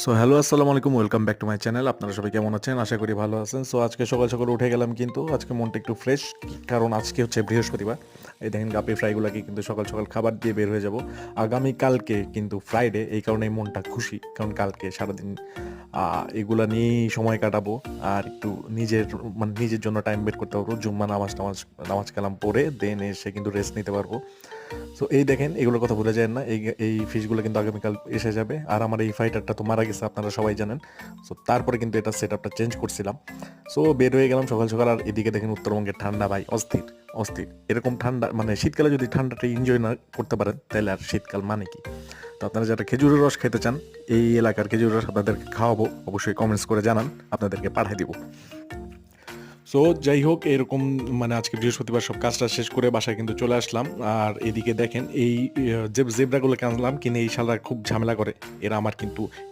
So hello আসসালামু আলাইকুম welcome back to my channel আপনারা সবাই কেমন আছেন? আশা করি ভালো আছেন। সো আজকে সকাল সকাল উঠে গেলাম কিন্তু আজকে মনটা একটু ফ্রেশ কারণ আজকে হচ্ছে বৃহস্পতিবার। এই দেখেন গাপি ফ্রাইগুলোকে কিন্তু সকাল সকাল খাবার দিয়ে বের হয়ে যাব। আগামী কালকে কিন্তু ফ্রাইডে এই কারণে মনটা খুশি। কারণ কালকে সারাদিন এগুলা নিয়েই সময় কাটাবো। আর একটু নিজের মানে নিজের জন্য টাইম বের করতে পারব। জুম্মা নামাজ টামাজ নামাজ কালাম পড়ে দেন এসে কিন্তু রেস্ট নিতে পারব। সো এই দেখেন, এগুলোর কথা ভুলে যায় না। এই এই ফিশগুলো কিন্তু আগামীকাল এসে যাবে। আর আমার এই ফাইটারটা তো মারা গেছে, আপনারা সবাই জানেন। সো তারপরে কিন্তু এটা সেট আপটা চেঞ্জ করছিলাম। সো বের হয়ে গেলাম সকাল সকাল। আর এদিকে দেখেন উত্তরবঙ্গের ঠান্ডা ভাই অস্থির। অস্থির। এরকম ঠান্ডা মানে শীতকালে যদি ঠান্ডাটা এনজয় না করতে পারেন, তাহলে আর শীতকাল মানে কি? তো আপনারা যারা খেজুরের রস খেতে চান, এই এলাকার খেজুরের রস আপনাদেরকে খাওয়াবো, অবশ্যই কমেন্টস করে জানান, আপনাদেরকে পাঠিয়ে দিব। সো যাই হোক, এরকম মানে আজকে বৃহস্পতিবার সব কাজটা শেষ করে বাসায় কিন্তু চলে আসলাম। আর এদিকে দেখেন, এই যে জেব্রাগুলোকে আনলাম, কিনে এই শালা খুব ঝামেলা করে। এরা আমার কিন্তু